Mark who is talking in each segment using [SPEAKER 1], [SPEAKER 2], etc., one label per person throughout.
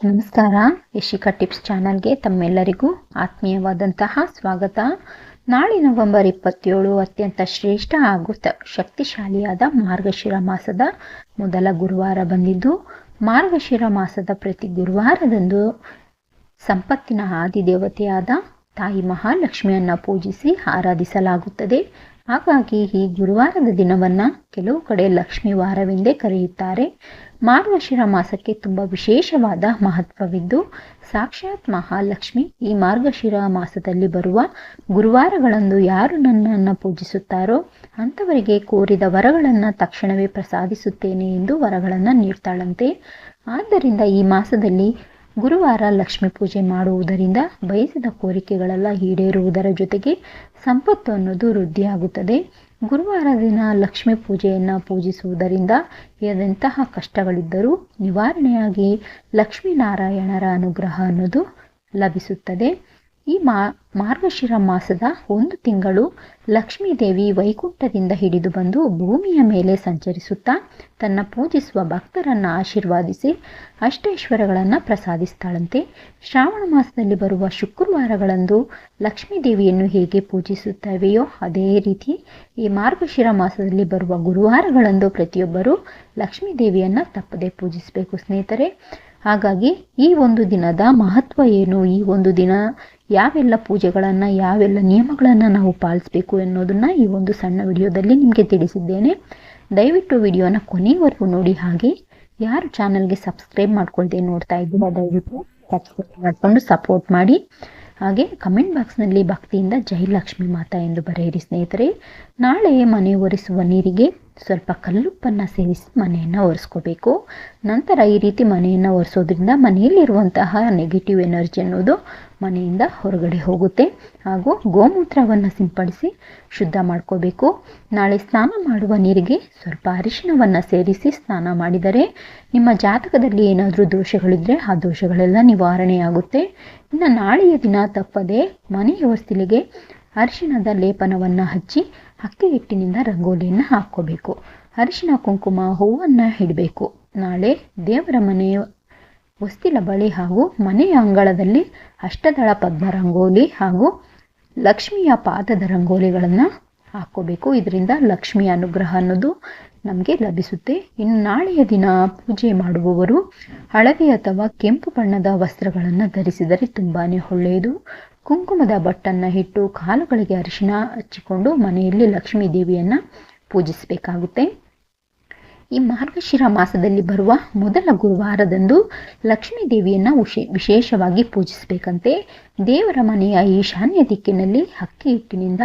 [SPEAKER 1] ನಮಸ್ಕಾರ. ಯಶಿಕಾ ಟಿಪ್ಸ್ ಚಾನಲ್ಗೆ ತಮ್ಮೆಲ್ಲರಿಗೂ ಆತ್ಮೀಯವಾದಂತಹ ಸ್ವಾಗತ. ನಾಳೆ ನವೆಂಬರ್ ಇಪ್ಪತ್ತೇಳು ಅತ್ಯಂತ ಶ್ರೇಷ್ಠ ಹಾಗೂ ಶಕ್ತಿಶಾಲಿಯಾದ ಮಾರ್ಗಶಿರ ಮಾಸದ ಮೊದಲ ಗುರುವಾರ ಬಂದಿದ್ದು, ಮಾರ್ಗಶಿರ ಮಾಸದ ಪ್ರತಿ ಗುರುವಾರದಂದು ಸಂಪತ್ತಿನ ಆದಿದೇವತೆಯಾದ ತಾಯಿ ಮಹಾಲಕ್ಷ್ಮಿಯನ್ನು ಪೂಜಿಸಿ ಆರಾಧಿಸಲಾಗುತ್ತದೆ. ಹಾಗಾಗಿ ಈ ಗುರುವಾರದ ದಿನವನ್ನು ಕೆಲವು ಕಡೆ ಲಕ್ಷ್ಮೀ ವಾರವೆಂದೇ ಕರೆಯುತ್ತಾರೆ. ಮಾರ್ಗಶಿರ ಮಾಸಕ್ಕೆ ತುಂಬ ವಿಶೇಷವಾದ ಮಹತ್ವವಿದ್ದು, ಸಾಕ್ಷಾತ್ ಮಹಾಲಕ್ಷ್ಮಿ ಈ ಮಾರ್ಗಶಿರ ಮಾಸದಲ್ಲಿ ಬರುವ ಗುರುವಾರಗಳಂದು ಯಾರು ನನ್ನನ್ನು ಪೂಜಿಸುತ್ತಾರೋ ಅಂಥವರಿಗೆ ಕೋರಿದ ವರಗಳನ್ನು ತಕ್ಷಣವೇ ಪ್ರಸಾದಿಸುತ್ತೇನೆ ಎಂದು ವರಗಳನ್ನು ನೀಡ್ತಾಳಂತೆ. ಆದ್ದರಿಂದ ಈ ಮಾಸದಲ್ಲಿ ಗುರುವಾರ ಲಕ್ಷ್ಮೀ ಪೂಜೆ ಮಾಡುವುದರಿಂದ ಬಯಸಿದ ಕೋರಿಕೆಗಳೆಲ್ಲ ಈಡೇರುವುದರ ಜೊತೆಗೆ ಸಂಪತ್ತು ಅನ್ನೋದು ವೃದ್ಧಿಯಾಗುತ್ತದೆ. ಗುರುವಾರ ದಿನ ಲಕ್ಷ್ಮೀ ಪೂಜೆಯನ್ನು ಪೂಜಿಸುವುದರಿಂದ ಎಂತಹ ಕಷ್ಟಗಳಿದ್ದರೂ ನಿವಾರಣೆಯಾಗಿ ಲಕ್ಷ್ಮೀನಾರಾಯಣರ ಅನುಗ್ರಹ ಅನ್ನೋದು ಲಭಿಸುತ್ತದೆ. ಈ ಮಾ, ಮಾರ್ಗಶಿರ ಮಾಸದ ಒಂದು ತಿಂಗಳು ಲಕ್ಷ್ಮೀದೇವಿ ವೈಕುಂಠದಿಂದ ಹಿಡಿದು ಬಂದು ಭೂಮಿಯ ಮೇಲೆ ಸಂಚರಿಸುತ್ತಾ ತನ್ನ ಪೂಜಿಸುವ ಭಕ್ತರನ್ನು ಆಶೀರ್ವಾದಿಸಿ ಅಷ್ಟೈಶ್ವರ್ಯಗಳನ್ನು ಪ್ರಸಾದಿಸ್ತಾಳಂತೆ. ಶ್ರಾವಣ ಮಾಸದಲ್ಲಿ ಬರುವ ಶುಕ್ರವಾರಗಳಂದು ಲಕ್ಷ್ಮೀದೇವಿಯನ್ನು ಹೇಗೆ ಪೂಜಿಸುತ್ತವೆಯೋ ಅದೇ ರೀತಿ ಈ ಮಾರ್ಗಶಿರ ಮಾಸದಲ್ಲಿ ಬರುವ ಗುರುವಾರಗಳಂದು ಪ್ರತಿಯೊಬ್ಬರೂ ಲಕ್ಷ್ಮೀದೇವಿಯನ್ನು ತಪ್ಪದೆ ಪೂಜಿಸಬೇಕು ಸ್ನೇಹಿತರೆ. ಹಾಗಾಗಿ ಈ ಒಂದು ದಿನದ ಮಹತ್ವ ಏನು? ಈ ಒಂದು ದಿನ ಯಾವೆಲ್ಲ ಪೂಜೆಗಳನ್ನು, ಯಾವೆಲ್ಲ ನಿಯಮಗಳನ್ನು ನಾವು ಪಾಲಿಸಬೇಕು ಎನ್ನುವುದನ್ನು ಈ ಒಂದು ಸಣ್ಣ ವಿಡಿಯೋದಲ್ಲಿ ನಿಮಗೆ ತಿಳಿಸಿದ್ದೇನೆ. ದಯವಿಟ್ಟು ವಿಡಿಯೋನ ಕೊನೆವರೆಗೂ ನೋಡಿ ಹಾಗೆ ಯಾರು ಚಾನಲ್ಗೆ ಸಬ್ಸ್ಕ್ರೈಬ್ ಮಾಡ್ಕೊಳ್ದೆ ನೋಡ್ತಾ ಇದ್ದೀರಾ, ದಯವಿಟ್ಟು ಸಬ್ಸ್ಕ್ರೈಬ್ ಮಾಡಿಕೊಂಡು ಸಪೋರ್ಟ್ ಮಾಡಿ. ಹಾಗೆ ಕಮೆಂಟ್ ಬಾಕ್ಸ್ನಲ್ಲಿ ಭಕ್ತಿಯಿಂದ ಜೈ ಲಕ್ಷ್ಮಿ ಮಾತಾ ಎಂದು ಬರೆಯಿರಿ ಸ್ನೇಹಿತರೆ. ನಾಳೆ ಮನೆ ಒರೆಸುವ ನೀರಿಗೆ ಸ್ವಲ್ಪ ಕಲ್ಲುಪ್ಪನ್ನು ಸೇರಿಸಿ ಮನೆಯನ್ನು ಒರೆಸ್ಕೋಬೇಕು. ನಂತರ ಈ ರೀತಿ ಮನೆಯನ್ನು ಒರೆಸೋದ್ರಿಂದ ಮನೆಯಲ್ಲಿರುವಂತಹ ನೆಗೆಟಿವ್ ಎನರ್ಜಿ ಅನ್ನೋದು ಮನೆಯಿಂದ ಹೊರಗಡೆ ಹೋಗುತ್ತೆ. ಹಾಗೂ ಗೋಮೂತ್ರವನ್ನು ಸಿಂಪಡಿಸಿ ಶುದ್ಧ ಮಾಡ್ಕೋಬೇಕು. ನಾಳೆ ಸ್ನಾನ ಮಾಡುವ ನೀರಿಗೆ ಸ್ವಲ್ಪ ಅರಿಶಿಣವನ್ನು ಸೇರಿಸಿ ಸ್ನಾನ ಮಾಡಿದರೆ ನಿಮ್ಮ ಜಾತಕದಲ್ಲಿ ಏನಾದರೂ ದೋಷಗಳಿದ್ದರೆ ಆ ದೋಷಗಳೆಲ್ಲ ನಿವಾರಣೆಯಾಗುತ್ತೆ. ಇನ್ನು ನಾಳೆಯ ದಿನ ತಪ್ಪದೆ ಮನೆಯ ಹೊಸ್ತಿಲಿಗೆ ಅರಿಶಿಣದ ಲೇಪನವನ್ನು ಹಚ್ಚಿ ಅಕ್ಕಿ ಹಿಟ್ಟಿನಿಂದ ರಂಗೋಲಿಯನ್ನು ಹಾಕ್ಕೋಬೇಕು. ಅರಿಶಿನ ಕುಂಕುಮ, ಹೂವನ್ನು ಹಿಡಬೇಕು. ನಾಳೆ ದೇವರ ಮನೆಯ ಹೊಸ್ತಿಲ ಬಳಿ ಹಾಗೂ ಮನೆಯ ಅಂಗಳದಲ್ಲಿ ಅಷ್ಟದಳ ಪದ್ಮ ರಂಗೋಲಿ ಹಾಗೂ ಲಕ್ಷ್ಮಿಯ ಪಾದದ ರಂಗೋಲಿಗಳನ್ನು ಹಾಕ್ಕೋಬೇಕು. ಇದರಿಂದ ಲಕ್ಷ್ಮಿಯ ಅನುಗ್ರಹ ಅನ್ನೋದು ನಮಗೆ ಲಭಿಸುತ್ತೆ. ಇನ್ನು ನಾಳೆಯ ದಿನ ಪೂಜೆ ಮಾಡುವವರು ಹಳದಿ ಅಥವಾ ಕೆಂಪು ಬಣ್ಣದ ವಸ್ತ್ರಗಳನ್ನು ಧರಿಸಿದರೆ ತುಂಬಾ ಒಳ್ಳೆಯದು. ಕುಂಕುಮದ ಬಟ್ಟನ್ನು ಇಟ್ಟು ಕಾಲುಗಳಿಗೆ ಅರಿಶಿಣ ಹಚ್ಚಿಕೊಂಡು ಮನೆಯಲ್ಲಿ ಲಕ್ಷ್ಮೀ ದೇವಿಯನ್ನು ಪೂಜಿಸಬೇಕಾಗುತ್ತೆ. ಈ ಮಾರ್ಗಶಿರ ಮಾಸದಲ್ಲಿ ಬರುವ ಮೊದಲ ಗುರುವಾರದಂದು ಲಕ್ಷ್ಮೀ ದೇವಿಯನ್ನು ವಿಶೇ ವಿಶೇಷವಾಗಿ ಪೂಜಿಸಬೇಕಂತೆ ದೇವರ ಮನೆಯ ಈಶಾನ್ಯ ದಿಕ್ಕಿನಲ್ಲಿ ಅಕ್ಕಿ ಹಿಟ್ಟಿನಿಂದ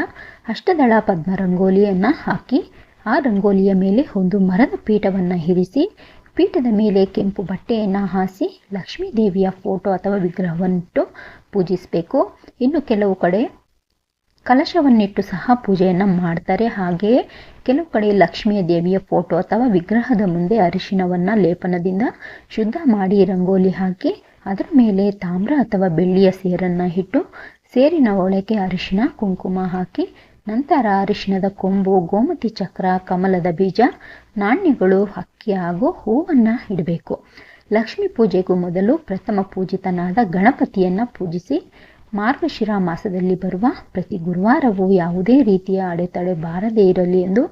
[SPEAKER 1] ಅಷ್ಟದಳ ಪದ್ಮ ರಂಗೋಲಿಯನ್ನು ಹಾಕಿ, ಆ ರಂಗೋಲಿಯ ಮೇಲೆ ಒಂದು ಮರದ ಪೀಠವನ್ನು ಇರಿಸಿ ಪೀಠದ ಮೇಲೆ ಕೆಂಪು ಬಟ್ಟೆಯನ್ನು ಹಾಸಿ ಲಕ್ಷ್ಮೀ ದೇವಿಯ ಫೋಟೋ ಅಥವಾ ವಿಗ್ರಹವನ್ನಿಟ್ಟು ಪೂಜಿಸಬೇಕು. ಇನ್ನು ಕೆಲವು ಕಡೆ ಕಲಶವನ್ನಿಟ್ಟು ಸಹ ಪೂಜೆಯನ್ನು ಮಾಡ್ತಾರೆ. ಹಾಗೆಯೇ ಕೆಲವು ಕಡೆ ಲಕ್ಷ್ಮಿಯ ದೇವಿಯ ಫೋಟೋ ಅಥವಾ ವಿಗ್ರಹದ ಮುಂದೆ ಅರಿಶಿಣವನ್ನು ಲೇಪನದಿಂದ ಶುದ್ಧ ಮಾಡಿ ರಂಗೋಲಿ ಹಾಕಿ ಅದರ ಮೇಲೆ ತಾಮ್ರ ಅಥವಾ ಬೆಳ್ಳಿಯ ಸೇರನ್ನು ಇಟ್ಟು ಸೇರಿನ ಒಳಗೆ ಅರಿಶಿಣ, ಕುಂಕುಮ ಹಾಕಿ ನಂತರ ಅರಿಶಿಣದ ಕೊಂಬು, ಗೋಮತಿ ಚಕ್ರ, ಕಮಲದ ಬೀಜ, ನಾಣ್ಯಗಳು, ಅಕ್ಕಿ ಹಾಗೂ ಹೂವನ್ನು ಇಡಬೇಕು. ಲಕ್ಷ್ಮೀ ಪೂಜೆಗೂ ಮೊದಲು ಪ್ರಥಮ ಪೂಜಿತನಾದ ಗಣಪತಿಯನ್ನು ಪೂಜಿಸಿ ಮಾರ್ಗಶಿರ ಮಾಸದಲ್ಲಿ ಬರುವ ಪ್ರತಿ ಗುರುವಾರವೂ ಯಾವುದೇ ರೀತಿಯ ಅಡೆತಡೆ ಬಾರದೇ ಇರಲಿ ಎಂದು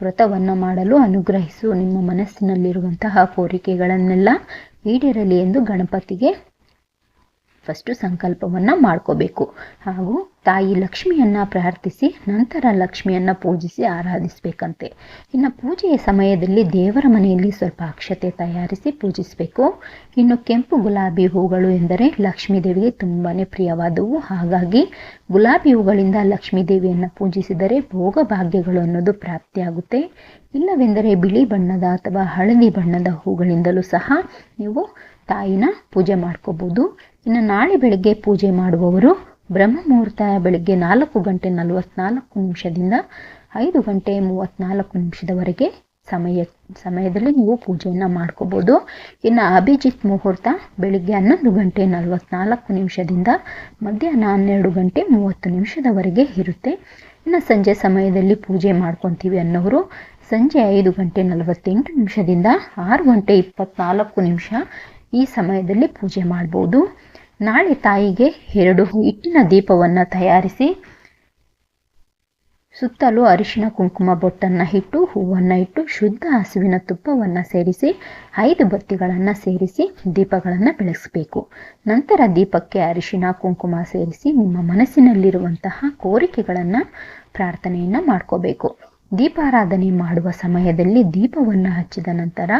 [SPEAKER 1] ವ್ರತವನ್ನು ಮಾಡಲು ಅನುಗ್ರಹಿಸು. ನಿಮ್ಮ ಮನಸ್ಸಿನಲ್ಲಿರುವಂತಹ ಕೋರಿಕೆಗಳನ್ನೆಲ್ಲ ಈಡೇರಲಿ ಎಂದು ಗಣಪತಿಗೆ ಫಸ್ಟು ಸಂಕಲ್ಪವನ್ನು ಮಾಡ್ಕೋಬೇಕು. ಹಾಗೂ ತಾಯಿ ಲಕ್ಷ್ಮಿಯನ್ನು ಪ್ರಾರ್ಥಿಸಿ, ನಂತರ ಲಕ್ಷ್ಮಿಯನ್ನು ಪೂಜಿಸಿ, ಆರಾಧಿಸಬೇಕಂತೆ. ಇನ್ನು ಪೂಜೆಯ ಸಮಯದಲ್ಲಿ ದೇವರ ಮನೆಯಲ್ಲಿ ಸ್ವಲ್ಪ ಅಕ್ಷತೆ ತಯಾರಿಸಿ ಪೂಜಿಸಬೇಕು. ಇನ್ನು ಕೆಂಪು ಗುಲಾಬಿ ಹೂಗಳು ಎಂದರೆ ಲಕ್ಷ್ಮೀ ದೇವಿಗೆ ತುಂಬಾ ಪ್ರಿಯವಾದವು. ಹಾಗಾಗಿ ಗುಲಾಬಿ ಹೂಗಳಿಂದ ಲಕ್ಷ್ಮೀ ದೇವಿಯನ್ನು ಪೂಜಿಸಿದರೆ ಭೋಗ ಭಾಗ್ಯಗಳು ಅನ್ನೋದು ಪ್ರಾಪ್ತಿಯಾಗುತ್ತೆ. ಇಲ್ಲವೆಂದರೆ ಬಿಳಿ ಬಣ್ಣದ ಅಥವಾ ಹಳದಿ ಬಣ್ಣದ ಹೂಗಳಿಂದಲೂ ಸಹ ನೀವು ತಾಯಿನ ಪೂಜೆ ಮಾಡ್ಕೋಬೋದು. ಇನ್ನು ನಾಳೆ ಬೆಳಗ್ಗೆ ಪೂಜೆ ಮಾಡುವವರು ಬ್ರಹ್ಮ ಮುಹೂರ್ತ ಬೆಳಗ್ಗೆ ನಾಲ್ಕು ಗಂಟೆ ನಲವತ್ನಾಲ್ಕು ನಿಮಿಷದಿಂದ ಐದು ಗಂಟೆ ಮೂವತ್ತ್ನಾಲ್ಕು ನಿಮಿಷದವರೆಗೆ ಸಮಯ ಸಮಯದಲ್ಲಿ ನೀವು ಪೂಜೆಯನ್ನು ಮಾಡ್ಕೋಬೋದು. ಇನ್ನು ಅಭಿಜಿತ್ ಮುಹೂರ್ತ ಬೆಳಿಗ್ಗೆ ಹನ್ನೊಂದು ಗಂಟೆ ನಲವತ್ನಾಲ್ಕು ನಿಮಿಷದಿಂದ ಮಧ್ಯಾಹ್ನ ಹನ್ನೆರಡು ಗಂಟೆ ಮೂವತ್ತು ನಿಮಿಷದವರೆಗೆ ಇರುತ್ತೆ. ಇನ್ನು ಸಂಜೆ ಸಮಯದಲ್ಲಿ ಪೂಜೆ ಮಾಡ್ಕೊತೀವಿ ಅನ್ನೋರು ಸಂಜೆ ಐದು ಗಂಟೆ ನಲವತ್ತೆಂಟು ನಿಮಿಷದಿಂದ ಆರು ಗಂಟೆ ಇಪ್ಪತ್ನಾಲ್ಕು ನಿಮಿಷ ಈ ಸಮಯದಲ್ಲಿ ಪೂಜೆ ಮಾಡ್ಬೋದು. ನಾಳೆ ತಾಯಿಗೆ ಎರಡು ಹಿಟ್ಟಿನ ದೀಪವನ್ನು ತಯಾರಿಸಿ ಸುತ್ತಲೂ ಅರಿಶಿನ, ಕುಂಕುಮ ಬೊಟ್ಟನ್ನು ಇಟ್ಟು, ಹೂವನ್ನು ಇಟ್ಟು, ಶುದ್ಧ ಹಸುವಿನ ತುಪ್ಪವನ್ನು ಸೇರಿಸಿ, ಐದು ಬತ್ತಿಗಳನ್ನು ಸೇರಿಸಿ ದೀಪಗಳನ್ನು ಬೆಳೆಸಬೇಕು. ನಂತರ ದೀಪಕ್ಕೆ ಅರಿಶಿನ, ಕುಂಕುಮ ಸೇರಿಸಿ ನಿಮ್ಮ ಮನಸ್ಸಿನಲ್ಲಿರುವಂತಹ ಕೋರಿಕೆಗಳನ್ನು ಪ್ರಾರ್ಥನೆಯನ್ನು ಮಾಡ್ಕೋಬೇಕು. ದೀಪಾರಾಧನೆ ಮಾಡುವ ಸಮಯದಲ್ಲಿ ದೀಪವನ್ನು ಹಚ್ಚಿದ ನಂತರ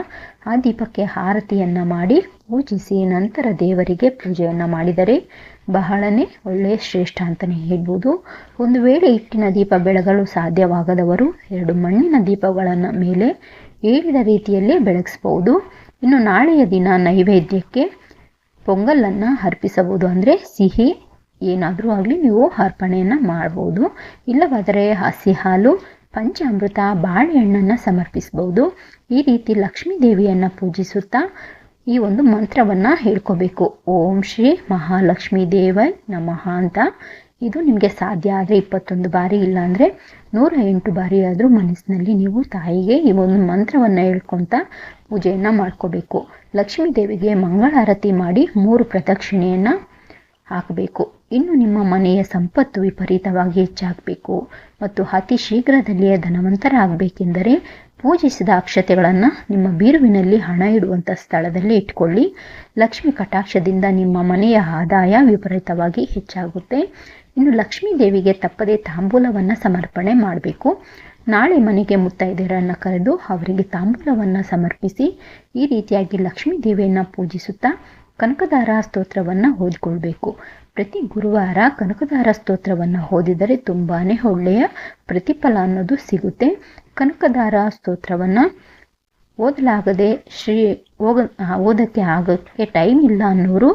[SPEAKER 1] ಆ ದೀಪಕ್ಕೆ ಆರತಿಯನ್ನು ಮಾಡಿ ಪೂಜಿಸಿ ನಂತರ ದೇವರಿಗೆ ಪೂಜೆಯನ್ನು ಮಾಡಿದರೆ ಬಹಳನೇ ಒಳ್ಳೆಯ ಶ್ರೇಷ್ಠ ಅಂತಲೇ ಹೇಳ್ಬೋದು. ಒಂದು ವೇಳೆ ಹಿಟ್ಟಿನ ದೀಪ ಬೆಳಗಲು ಸಾಧ್ಯವಾಗದವರು ಎರಡು ಮಣ್ಣಿನ ದೀಪಗಳನ್ನು ಮೇಲೆ ಹೇಳಿದ ರೀತಿಯಲ್ಲಿ ಬೆಳಗಿಸ್ಬೋದು ಇನ್ನು ನಾಳೆಯ ದಿನ ನೈವೇದ್ಯಕ್ಕೆ ಪೊಂಗಲನ್ನು ಅರ್ಪಿಸಬಹುದು. ಅಂದರೆ ಸಿಹಿ ಏನಾದರೂ ಆಗಲಿ ನೀವು ಅರ್ಪಣೆಯನ್ನು ಮಾಡ್ಬೋದು. ಇಲ್ಲವಾದರೆ ಹಸಿ ಹಾಲು ಪಂಚಾಮೃತ, ಬಾಳೆಹಣ್ಣನ್ನು ಸಮರ್ಪಿಸ್ಬೋದು. ಈ ರೀತಿ ಲಕ್ಷ್ಮೀ ದೇವಿಯನ್ನು ಪೂಜಿಸುತ್ತಾ ಈ ಒಂದು ಮಂತ್ರವನ್ನು ಹೇಳ್ಕೋಬೇಕು. ಓಂ ಶ್ರೀ ಮಹಾಲಕ್ಷ್ಮೀ ದೇವೈ ನಮಃ ಅಂತ. ಇದು ನಿಮಗೆ ಸಾಧ್ಯ ಆದರೆ ಇಪ್ಪತ್ತೊಂದು ಬಾರಿ ಇಲ್ಲಾಂದರೆ ನೂರ ಎಂಟು ಬಾರಿ ಆದರೂ ಮನಸ್ಸಿನಲ್ಲಿ ನೀವು ತಾಯಿಗೆ ಈ ಒಂದು ಮಂತ್ರವನ್ನು ಹೇಳ್ಕೊತ ಪೂಜೆಯನ್ನು ಮಾಡ್ಕೋಬೇಕು. ಲಕ್ಷ್ಮೀ ದೇವಿಗೆ ಮಂಗಳಾರತಿ ಮಾಡಿ ಮೂರು ಪ್ರದಕ್ಷಿಣೆಯನ್ನು ಹಾಕಬೇಕು. ಇನ್ನು ನಿಮ್ಮ ಮನೆಯ ಸಂಪತ್ತು ವಿಪರೀತವಾಗಿ ಹೆಚ್ಚಾಗಬೇಕು ಮತ್ತು ಅತಿ ಶೀಘ್ರದಲ್ಲಿಯೇ ಧನವಂತರಾಗಬೇಕೆಂದರೆ ಪೂಜಿಸಿದ ಅಕ್ಷತೆಗಳನ್ನು ನಿಮ್ಮ ಬೀರುವಿನಲ್ಲಿ ಹಣ ಇಡುವಂಥ ಸ್ಥಳದಲ್ಲಿ ಇಟ್ಕೊಳ್ಳಿ. ಲಕ್ಷ್ಮಿ ಕಟಾಕ್ಷದಿಂದ ನಿಮ್ಮ ಮನೆಯ ಆದಾಯ ವಿಪರೀತವಾಗಿ ಹೆಚ್ಚಾಗುತ್ತೆ. ಇನ್ನು ಲಕ್ಷ್ಮೀ ದೇವಿಗೆ ತಪ್ಪದೆ ತಾಂಬೂಲವನ್ನು ಸಮರ್ಪಣೆ ಮಾಡಬೇಕು. ನಾಳೆ ಮನೆಗೆ ಮುತ್ತೈದೆಯರನ್ನು ಕರೆದು ಅವರಿಗೆ ತಾಂಬೂಲವನ್ನು ಸಮರ್ಪಿಸಿ ಈ ರೀತಿಯಾಗಿ ಲಕ್ಷ್ಮೀ ದೇವಿಯನ್ನು ಪೂಜಿಸುತ್ತಾ ಕನಕದಾರ ಸ್ತೋತ್ರವನ್ನು ಓದಿಕೊಳ್ಬೇಕು. ಪ್ರತಿ ಗುರುವಾರ ಕನಕದಾರ ಸ್ತೋತ್ರವನ್ನು ಓದಿದರೆ ತುಂಬಾ ಒಳ್ಳೆಯ ಪ್ರತಿಫಲ ಅನ್ನೋದು ಸಿಗುತ್ತೆ. ಕನಕದಾರ ಸ್ತೋತ್ರವನ್ನು ಓದಲಾಗದೆ ಶ್ರೀ ಓದಕ್ಕೆ ಆಗೋಕ್ಕೆ ಟೈಮ್ ಇಲ್ಲ ಅನ್ನೋರು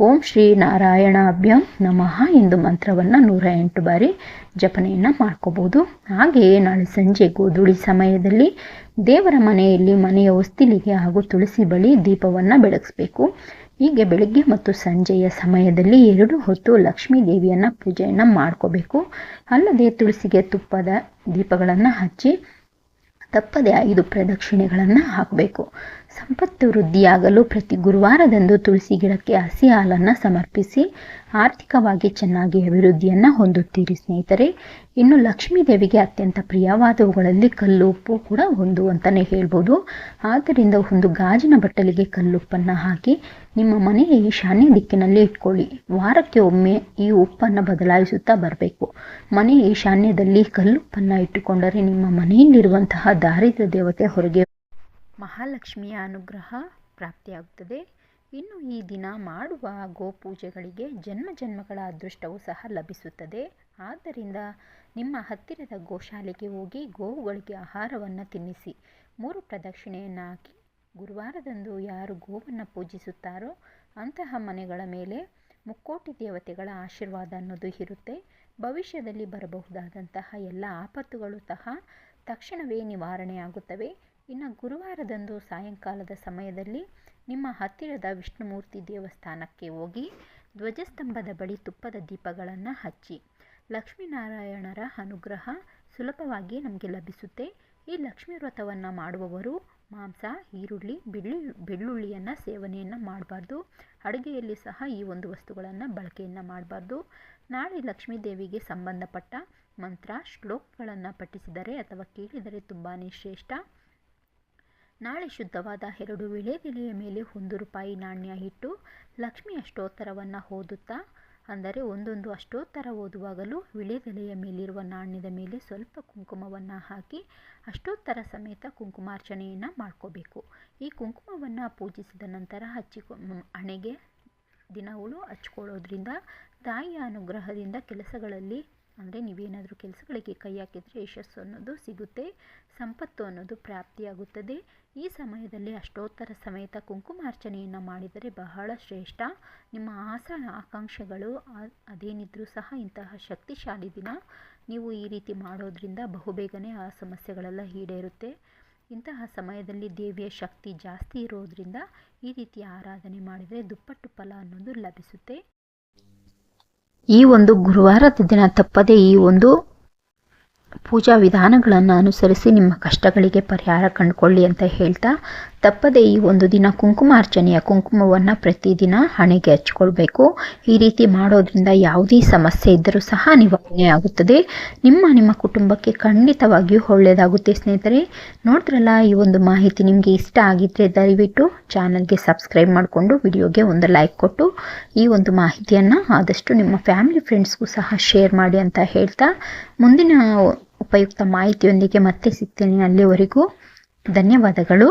[SPEAKER 1] ಓಂ ಶ್ರೀ ನಾರಾಯಣಾಭ್ಯಂ ನಮಃ ಎಂದು ಮಂತ್ರವನ್ನು ನೂರ ಎಂಟು ಬಾರಿ ಜಪನೆಯನ್ನು ಮಾಡ್ಕೋಬೋದು. ಹಾಗೆಯೇ ನಾಳೆ ಸಂಜೆ ಗೋಧುಳಿ ಸಮಯದಲ್ಲಿ ದೇವರ ಮನೆಯಲ್ಲಿ ಮನೆಯ ಹೊಸ್ತಿಲಿಗೆ ಹಾಗೂ ತುಳಸಿ ಬಳಿ ದೀಪವನ್ನು ಬೆಳಗಿಸ್ಬೇಕು. ಹೀಗೆ ಬೆಳಿಗ್ಗೆ ಮತ್ತು ಸಂಜೆಯ ಸಮಯದಲ್ಲಿ ಎರಡು ಹೊತ್ತು ಲಕ್ಷ್ಮೀ ದೇವಿಯನ್ನು ಪೂಜೆಯನ್ನು ಮಾಡ್ಕೋಬೇಕು. ಅಲ್ಲದೆ ತುಳಸಿಗೆ ತುಪ್ಪದ ದೀಪಗಳನ್ನು ಹಚ್ಚಿ ತಪ್ಪದೆ ಐದು ಪ್ರದಕ್ಷಿಣೆಗಳನ್ನು ಹಾಕಬೇಕು. ಸಂಪತ್ತು ವೃದ್ಧಿಯಾಗಲು ಪ್ರತಿ ಗುರುವಾರದಂದು ತುಳಸಿ ಗಿಡಕ್ಕೆ ಹಸಿ ಹಾಲನ್ನು ಸಮರ್ಪಿಸಿ ಆರ್ಥಿಕವಾಗಿ ಚೆನ್ನಾಗಿ ಅಭಿವೃದ್ಧಿಯನ್ನು ಹೊಂದುತ್ತೀರಿ ಸ್ನೇಹಿತರೆ. ಇನ್ನು ಲಕ್ಷ್ಮೀ ದೇವಿಗೆ ಅತ್ಯಂತ ಪ್ರಿಯವಾದವುಗಳಲ್ಲಿ ಕಲ್ಲು ಉಪ್ಪು ಕೂಡ ಒಂದು ಅಂತಲೇ ಹೇಳ್ಬೋದು. ಆದ್ದರಿಂದ ಒಂದು ಗಾಜಿನ ಬಟ್ಟಲಿಗೆ ಕಲ್ಲುಪ್ಪನ್ನು ಹಾಕಿ ನಿಮ್ಮ ಮನೆಯ ಈಶಾನ್ಯ ದಿಕ್ಕಿನಲ್ಲಿ ಇಟ್ಕೊಳ್ಳಿ. ವಾರಕ್ಕೆ ಒಮ್ಮೆ ಈ ಉಪ್ಪನ್ನು ಬದಲಾಯಿಸುತ್ತಾ ಬರಬೇಕು. ಮನೆಯ ಈಶಾನ್ಯದಲ್ಲಿ ಕಲ್ಲುಪ್ಪನ್ನು ಇಟ್ಟುಕೊಂಡರೆ ನಿಮ್ಮ ಮನೆಯಲ್ಲಿರುವಂತಹ ದಾರಿದ್ರ ದೇವತೆ ಹೊರಗೆ ಮಹಾಲಕ್ಷ್ಮಿಯ ಅನುಗ್ರಹ ಪ್ರಾಪ್ತಿಯಾಗುತ್ತದೆ. ಇನ್ನು ಈ ದಿನ ಮಾಡುವ ಗೋಪೂಜೆಗಳಿಗೆ ಜನ್ಮ ಜನ್ಮಗಳ ಅದೃಷ್ಟವು ಸಹ ಲಭಿಸುತ್ತದೆ. ಆದ್ದರಿಂದ ನಿಮ್ಮ ಹತ್ತಿರದ ಗೋಶಾಲೆಗೆ ಹೋಗಿ ಗೋವುಗಳಿಗೆ ಆಹಾರವನ್ನು ತಿನ್ನಿಸಿ. ಮೂರು ಪ್ರದಕ್ಷಿಣೆಯನ್ನು ಹಾಕಿ. ಗುರುವಾರದಂದು ಯಾರು ಗೋವನ್ನು ಪೂಜಿಸುತ್ತಾರೋ ಅಂತಹ ಮನೆಗಳ ಮೇಲೆ ಮುಕ್ಕೋಟಿ ದೇವತೆಗಳ ಆಶೀರ್ವಾದ ಅನ್ನೋದು ಇರುತ್ತೆ. ಭವಿಷ್ಯದಲ್ಲಿ ಬರಬಹುದಾದಂತಹ ಎಲ್ಲ ಆಪತ್ತುಗಳು ಸಹ ತಕ್ಷಣವೇ ನಿವಾರಣೆಯಾಗುತ್ತವೆ. ಇನ್ನು ಗುರುವಾರದಂದು ಸಾಯಂಕಾಲದ ಸಮಯದಲ್ಲಿ ನಿಮ್ಮ ಹತ್ತಿರದ ವಿಷ್ಣುಮೂರ್ತಿ ದೇವಸ್ಥಾನಕ್ಕೆ ಹೋಗಿ ಧ್ವಜಸ್ತಂಭದ ಬಳಿ ತುಪ್ಪದ ದೀಪಗಳನ್ನು ಹಚ್ಚಿ. ಲಕ್ಷ್ಮೀನಾರಾಯಣರ ಅನುಗ್ರಹ ಸುಲಭವಾಗಿ ನಮಗೆ ಲಭಿಸುತ್ತೆ. ಈ ಲಕ್ಷ್ಮೀ ವ್ರತವನ್ನು ಮಾಡುವವರು ಮಾಂಸ, ಈರುಳ್ಳಿ, ಬೆಳ್ಳಿ, ಬೆಳ್ಳುಳ್ಳಿಯನ್ನು ಸೇವನೆಯನ್ನು ಮಾಡಬಾರ್ದು. ಅಡುಗೆಯಲ್ಲಿ ಸಹ ಈ ಒಂದು ವಸ್ತುಗಳನ್ನು ಬಳಕೆಯನ್ನು ಮಾಡಬಾರ್ದು. ನಾಳೆ ಲಕ್ಷ್ಮೀ ದೇವಿಗೆ ಸಂಬಂಧಪಟ್ಟ ಮಂತ್ರ, ಶ್ಲೋಕಗಳನ್ನು ಪಠಿಸಿದರೆ ಅಥವಾ ಕೇಳಿದರೆ ತುಂಬಾ ಶ್ರೇಷ್ಠ. ನಾಳೆ ಶುದ್ಧವಾದ ಎರಡು ವಿಳೆಯ ಮೇಲೆ ಒಂದು ರೂಪಾಯಿ ನಾಣ್ಯ ಇಟ್ಟು ಲಕ್ಷ್ಮಿ ಅಷ್ಟೋತ್ತರವನ್ನು ಓದುತ್ತಾ, ಅಂದರೆ ಒಂದೊಂದು ಅಷ್ಟೋತ್ತರ ಓದುವಾಗಲೂ ವಿಳೆಯ ಮೇಲಿರುವ ನಾಣ್ಯದ ಮೇಲೆ ಸ್ವಲ್ಪ ಕುಂಕುಮವನ್ನು ಹಾಕಿ ಅಷ್ಟೋತ್ತರ ಸಮೇತ ಕುಂಕುಮಾರ್ಚನೆಯನ್ನು ಮಾಡ್ಕೋಬೇಕು. ಈ ಕುಂಕುಮವನ್ನು ಪೂಜಿಸಿದ ನಂತರ ಹಚ್ಚಿಕೊ ಹಣೆಗೆ ದಿನಗಳು ಹಚ್ಕೊಳ್ಳೋದ್ರಿಂದ ತಾಯಿಯ ಅನುಗ್ರಹದಿಂದ ಕೆಲಸಗಳಲ್ಲಿ, ಅಂದರೆ ನೀವೇನಾದರೂ ಕೆಲಸಗಳಿಗೆ ಕೈ ಹಾಕಿದರೆ ಯಶಸ್ಸು ಅನ್ನೋದು ಸಿಗುತ್ತೆ, ಸಂಪತ್ತು ಅನ್ನೋದು ಪ್ರಾಪ್ತಿಯಾಗುತ್ತದೆ. ಈ ಸಮಯದಲ್ಲಿ ಅಷ್ಟೋತ್ತರ ಸಮೇತ ಕುಂಕುಮಾರ್ಚನೆಯನ್ನು ಮಾಡಿದರೆ ಬಹಳ ಶ್ರೇಷ್ಠ. ನಿಮ್ಮ ಆಸ ಆಕಾಂಕ್ಷೆಗಳು ಅದೇನಿದ್ರೂ ಸಹ ಇಂತಹ ಶಕ್ತಿಶಾಲಿ ದಿನ. ನೀವು ಈ ರೀತಿ ಮಾಡೋದ್ರಿಂದ ಬಹುಬೇಗನೆ ಆ ಸಮಸ್ಯೆಗಳೆಲ್ಲ ಈಡೇರುತ್ತೆ. ಇಂತಹ ಸಮಯದಲ್ಲಿ ದೇವಿಯ ಶಕ್ತಿ ಜಾಸ್ತಿ ಇರೋದ್ರಿಂದ ಈ ರೀತಿ ಆರಾಧನೆ ಮಾಡಿದರೆ ದುಪ್ಪಟ್ಟು ಫಲ ಅನ್ನೋದು ಲಭಿಸುತ್ತೆ. ಈ ಒಂದು ಗುರುವಾರದ ದಿನ ತಪ್ಪದೆ ಈ ಒಂದು ಪೂಜಾ ವಿಧಾನಗಳನ್ನು ಅನುಸರಿಸಿ ನಿಮ್ಮ ಕಷ್ಟಗಳಿಗೆ ಪರಿಹಾರ ಕಂಡುಕೊಳ್ಳಿ ಅಂತ ಹೇಳ್ತಾ ತಪ್ಪದೇ ಈ ಒಂದು ದಿನ ಕುಂಕುಮಾರ್ಚನೆಯ ಕುಂಕುಮವನ್ನು ಪ್ರತಿದಿನ ಹಣೆಗೆ ಹಚ್ಕೊಳ್ಬೇಕು. ಈ ರೀತಿ ಮಾಡೋದ್ರಿಂದ ಯಾವುದೇ ಸಮಸ್ಯೆ ಇದ್ದರೂ ಸಹ ನಿವಾರಣೆ ಆಗುತ್ತದೆ. ನಿಮ್ಮ ನಿಮ್ಮ ಕುಟುಂಬಕ್ಕೆ ಖಂಡಿತವಾಗಿಯೂ ಒಳ್ಳೆಯದಾಗುತ್ತೆ ಸ್ನೇಹಿತರೆ. ನೋಡಿದ್ರಲ್ಲ, ಈ ಒಂದು ಮಾಹಿತಿ ನಿಮಗೆ ಇಷ್ಟ ಆಗಿದ್ದರೆ ದಯವಿಟ್ಟು ಚಾನಲ್ಗೆ ಸಬ್ಸ್ಕ್ರೈಬ್ ಮಾಡಿಕೊಂಡು ವಿಡಿಯೋಗೆ ಒಂದು ಲೈಕ್ ಕೊಟ್ಟು ಈ ಒಂದು ಮಾಹಿತಿಯನ್ನು ಆದಷ್ಟು ನಿಮ್ಮ ಫ್ಯಾಮಿಲಿ ಫ್ರೆಂಡ್ಸ್ಗೂ ಸಹ ಶೇರ್ ಮಾಡಿ ಅಂತ ಹೇಳ್ತಾ ಮುಂದಿನ ಉಪಯುಕ್ತ ಮಾಹಿತಿಯೊಂದಿಗೆ ಮತ್ತೆ ಸಿಗ್ತೀನಿ ಅಲ್ಲಿವರೆಗೂ. ಧನ್ಯವಾದಗಳು.